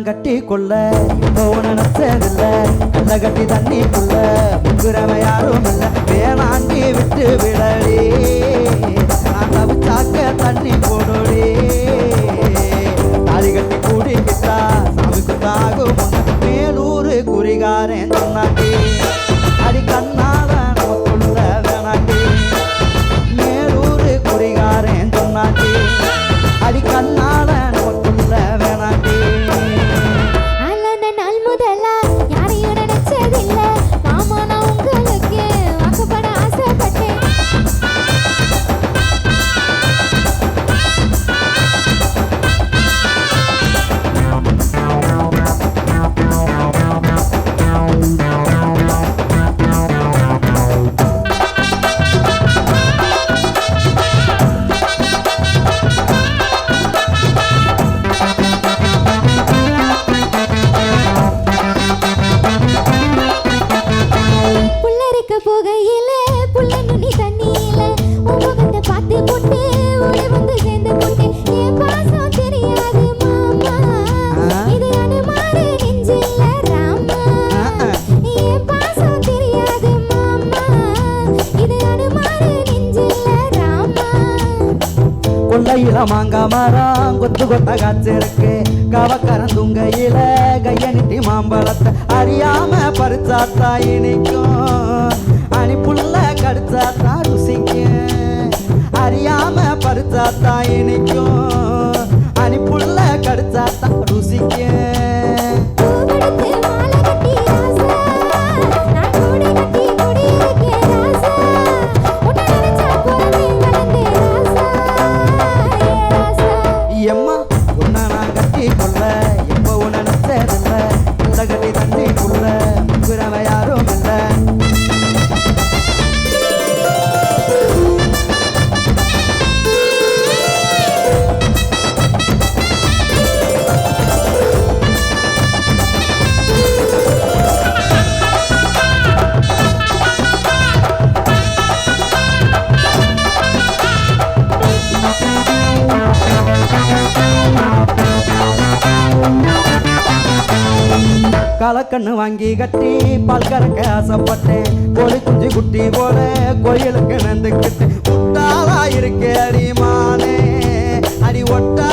நான் கட்டி கொள்ள. போன நச்சதில்ல கல்ல கட்டி தண்ணி கொள்ள. முங்குறவ யாரும் இல்ல. வேணாண்டி விட்டு விடலே நான் தவிச்சாக்க தண்ணி போடலே தாலி கட்டி கூடி விட்டா சாமி குத்தாகும் மேலூர் குறிகாரன் சொன்னாக்க கொல்லையில மாங்கா மரம் கொத்து கொத்த காய்ச்சிருக்கு கவக்கரந்துங்கையில கைய நிட்டி மாம்பழத்தை அறியாம பறிச்சாத்தா இனிக்கும். அணிப்புள்ள கடிச்சாத்தா ராத்தா இணைக்கும். கலக்கண்ணு வாங்கி கட்டி பால் கறக்க ஆசைப்பட்டேன். கோழி குஞ்சு குட்டி போல கோயிலுக்கு நந்துக்கிட்டு முட்டாளா இருக்கு அடிமானே அடி ஒட்டா